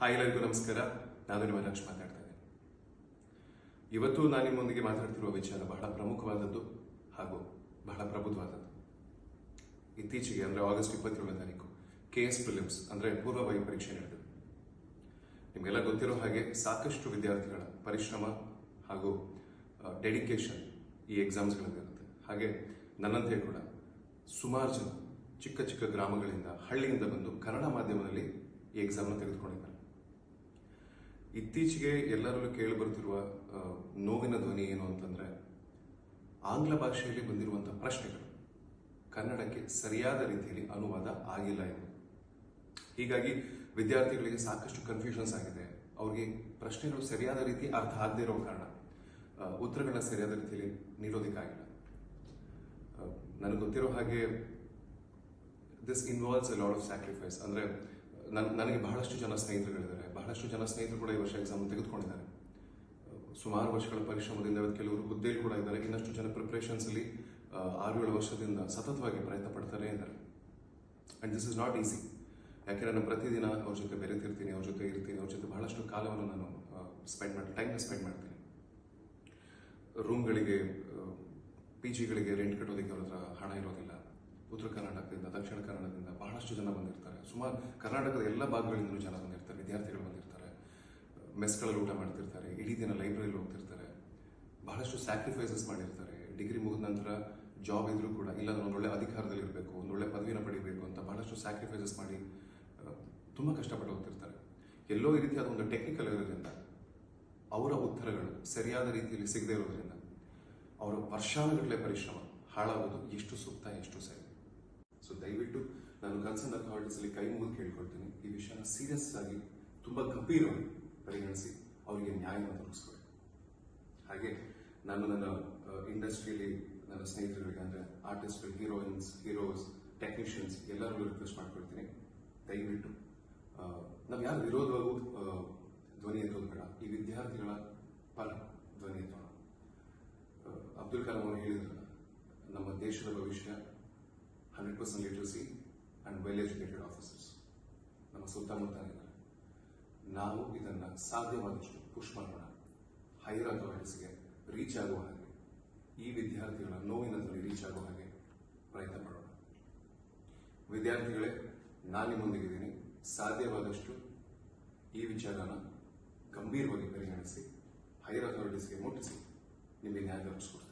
Hi ಎಲ್ಲರಿಗೂ ನಮಸ್ಕಾರ. ನಾನು ನಿಮ್ಮ ಲಕ್ಷ ಮಾತಾಡ್ತಾ ಇದ್ದೇನೆ ಇವತ್ತು ನಾನು ನಿಮ್ಮೊಂದಿಗೆ ಮಾತಾಡ್ತಿರುವ ವಿಚಾರ ಬಹಳ ಪ್ರಮುಖವಾದದ್ದು ಹಾಗೂ ಬಹಳ ಪ್ರಬುದ್ಧವಾದದ್ದು. ಇತ್ತೀಚೆಗೆ, ಅಂದರೆ ಆಗಸ್ಟ್ ಇಪ್ಪತ್ತೇಳನೇ ತಾರೀಕು ಕೆ ಎಸ್ ಫಿಲಿಮ್ಸ್ ಅಂದ್ರೆ ಪೂರ್ವಭಾವಿ ಪರೀಕ್ಷೆ ನಡೆದಿದೆ. ನಿಮಗೆಲ್ಲ ಗೊತ್ತಿರೋ ಹಾಗೆ ಸಾಕಷ್ಟು ವಿದ್ಯಾರ್ಥಿಗಳ ಪರಿಶ್ರಮ ಹಾಗೂ ಡೆಡಿಕೇಶನ್ ಈ ಎಕ್ಸಾಮ್ಸ್ಗಳಲ್ಲಿರುತ್ತೆ ಹಾಗೆ ನನ್ನಂತೆ ಕೂಡ ಸುಮಾರು ಚಿಕ್ಕ ಚಿಕ್ಕ ಗ್ರಾಮಗಳಿಂದ ಹಳ್ಳಿಯಿಂದ ಬಂದು ಕನ್ನಡ ಮಾಧ್ಯಮದಲ್ಲಿ ಈ ಎಕ್ಸಾಮ್ನ ತೆಗೆದುಕೊಂಡಿದ್ದಾರೆ. ಇತ್ತೀಚೆಗೆ ಎಲ್ಲರಲ್ಲೂ ಕೇಳಿ ಬರ್ತಿರುವ ನೋವಿನ ಧ್ವನಿ ಏನು ಅಂತಂದ್ರೆ ಆಂಗ್ಲ ಭಾಷೆಯಲ್ಲಿ ಬಂದಿರುವಂತಹ ಪ್ರಶ್ನೆಗಳು. ಕನ್ನಡಕ್ಕೆ ಸರಿಯಾದ ರೀತಿಯಲ್ಲಿ ಅನುವಾದ ಆಗಿಲ್ಲ ಎಂದು ಹೀಗಾಗಿ ವಿದ್ಯಾರ್ಥಿಗಳಿಗೆ ಸಾಕಷ್ಟು ಕನ್ಫ್ಯೂಷನ್ಸ್ ಆಗಿದೆ. ಅವರಿಗೆ ಪ್ರಶ್ನೆಗಳು ಸರಿಯಾದ ರೀತಿ ಅರ್ಥ ಆಗದೇ ಇರೋ ಕಾರಣ ಉತ್ತರಗಳನ್ನ ಸರಿಯಾದ ರೀತಿಯಲ್ಲಿ ನೀಡೋದಕ್ಕಾಗಿಲ್ಲ. ನನಗೆ ಗೊತ್ತಿರೋ ಹಾಗೆ this involves a lot of sacrifice ಅಂದ್ರೆ ನನ್- ನನಗೆ ಬಹಳಷ್ಟು ಜನ ಸ್ನೇಹಿತರುಗಳಿದ್ದಾರೆ. ಬಹಳಷ್ಟು ಜನ ಸ್ನೇಹಿತರು ಕೂಡ ಈ ವರ್ಷ ಎಕ್ಸಾಮ್ ತೆಗೆದುಕೊಂಡಿದ್ದಾರೆ. ಸುಮಾರು ವರ್ಷಗಳ ಪರಿಶ್ರಮದಿಂದ ಕೆಲವರು ಹುದ್ದೆಯಲ್ಲಿ ಕೂಡ ಇದ್ದಾರೆ. ಇನ್ನಷ್ಟು ಜನ ಪ್ರಿಪ್ರೇಷನ್ಸಲ್ಲಿ ಆರು ಏಳು ವರ್ಷದಿಂದ ಸತತವಾಗಿ ಪ್ರಯತ್ನ ಪಡ್ತಾರೆ ಇದ್ದಾರೆ. And this is not easy ಯಾಕೆಂದರೆ ನಾನು ಪ್ರತಿದಿನ ಅವ್ರ ಜೊತೆ ಬೆರೆತಿರ್ತೀನಿ, ಅವ್ರ ಜೊತೆ ಇರ್ತೀನಿ, ಅವ್ರ ಜೊತೆ ಬಹಳಷ್ಟು ಕಾಲವನ್ನು ನಾನು ಸ್ಪೆಂಡ್ ಮಾಡಿ ಟೈಮ್ ಸ್ಪೆಂಡ್ ಮಾಡ್ತೀನಿ. ರೂಮ್ಗಳಿಗೆ ಪಿ ಜಿಗಳಿಗೆ ರೆಂಟ್ ಕಟ್ಟೋದಕ್ಕೆ ಅವ್ರ ಹತ್ರ ಹಣ ಇರೋದಿಲ್ಲ. ಉತ್ತರ ಕರ್ನಾಟಕದಿಂದ, ದಕ್ಷಿಣ ಕನ್ನಡದಿಂದ ಬಹಳಷ್ಟು ಜನ ಬಂದಿರ್ತಾರೆ. ಸುಮಾರು ಕರ್ನಾಟಕದ ಎಲ್ಲ ಭಾಗಗಳಿಂದಲೂ ಜನ ಬಂದಿರ್ತಾರೆ, ವಿದ್ಯಾರ್ಥಿಗಳು ಬಂದಿರ್ತಾರೆ. ಮೆಸ್ಗಳಲ್ಲಿ ಊಟ ಮಾಡ್ತಿರ್ತಾರೆ, ಇಡೀ ದಿನ ಲೈಬ್ರರಿಲಿ ಹೋಗ್ತಿರ್ತಾರೆ. ಬಹಳಷ್ಟು ಸ್ಯಾಕ್ರಿಫೈಸಸ್ ಮಾಡಿರ್ತಾರೆ. ಡಿಗ್ರಿ ಮುಗಿದ ನಂತರ ಜಾಬ್ ಇದ್ರೂ ಕೂಡ ಇಲ್ಲ ನಾನು ಒಳ್ಳೆ ಅಧಿಕಾರದಲ್ಲಿ ಇರಬೇಕು, ಒಂದೊಳ್ಳೆ ಪದವಿನ ಪಡಿಬೇಕು ಅಂತ ಬಹಳಷ್ಟು ಸ್ಯಾಕ್ರಿಫೈಸಸ್ ಮಾಡಿ ತುಂಬ ಕಷ್ಟಪಟ್ಟು ಹೋಗ್ತಿರ್ತಾರೆ. ಎಲ್ಲೋ ಈ ರೀತಿಯಾದ ಒಂದು ಟೆಕ್ನಿಕಲ್ ಇರೋದ್ರಿಂದ ಅವರ ಉತ್ತರಗಳು ಸರಿಯಾದ ರೀತಿಯಲ್ಲಿ ಸಿಗದೇ ಇರೋದ್ರಿಂದ ಅವರ ವರ್ಷಾನುಗಟ್ಟಲೆ ಪರಿಶ್ರಮ ಹಾಳಾಗೋದು ಎಷ್ಟು ಸೂಕ್ತ, ಎಷ್ಟು ನಾನು ಕನ್ಸರ್ನ್ ಅಥಾರಿಟೀಸಲ್ಲಿ ಕೈ ಮುಗಿದು ಕೇಳ್ಕೊಳ್ತೀನಿ. ಈ ವಿಷಯನ ಸೀರಿಯಸ್ ಆಗಿ ತುಂಬಾ ಗಂಭೀರವಾಗಿ ಪರಿಗಣಿಸಿ ಅವರಿಗೆ ನ್ಯಾಯವನ್ನು ಒದಗಿಸ್ಕೊಡಿ. ಹಾಗೆ ನಾನು ನನ್ನ ಇಂಡಸ್ಟ್ರಿಯಲ್ಲಿ ನನ್ನ ಸ್ನೇಹಿತರುಗಳಿಗೆ ಅಂದರೆ ಆರ್ಟಿಸ್ಟ್ಗಳು ಹೀರೋಯಿನ್ಸ್ ಹೀರೋಸ್ ಟೆಕ್ನಿಷಿಯನ್ಸ್ ಎಲ್ಲರಿಗೂ ರಿಕ್ವೆಸ್ಟ್ ಮಾಡ್ಕೊಳ್ತೀನಿ ದಯವಿಟ್ಟು ನಾವು ಯಾರು ವಿರೋಧವಾಗೂ ಧ್ವನಿ ಎತ್ತೋದು ಬೇಡ. ಈ ವಿದ್ಯಾರ್ಥಿಗಳ ಪರ ಧ್ವನಿ ಎತ್ತೋಣ. ಅಬ್ದುಲ್ ಕಲಾಂ ಅವರು ಹೇಳಿದ್ರಲ್ಲ, ನಮ್ಮ ದೇಶದ ಭವಿಷ್ಯ hundred percent literacy and well educated officers ನಮ್ಮ ಸುತ್ತಮುತ್ತ ಇದ್ದಾರೆ ನಾವು ಇದನ್ನು ಸಾಧ್ಯವಾದಷ್ಟು ಪುಷ್ ಮಾಡೋಣ. ಹೈಯರ್ ಅಥಾರಿಟೀಸ್ಗೆ ರೀಚ್ ಆಗುವ ಹಾಗೆ, ಈ ವಿದ್ಯಾರ್ಥಿಗಳ ನೋವಿನ ರೀಚ್ ಆಗುವ ಹಾಗೆ ಪ್ರಯತ್ನ ಮಾಡೋಣ. ವಿದ್ಯಾರ್ಥಿಗಳೇ, ನಾನು ನಿಮ್ಮೊಂದಿಗಿದ್ದೀನಿ ಸಾಧ್ಯವಾದಷ್ಟು ಈ ವಿಚಾರನ ಗಂಭೀರವಾಗಿ ಪರಿಗಣಿಸಿ ಹೈಯರ್ ಅಥಾರಿಟೀಸ್ಗೆ ಮುಟ್ಟಿಸಿ, ನಿಮಗೆ ನ್ಯಾಯ ದೊರಕಿಸ್ಕೊಡ್ತೀನಿ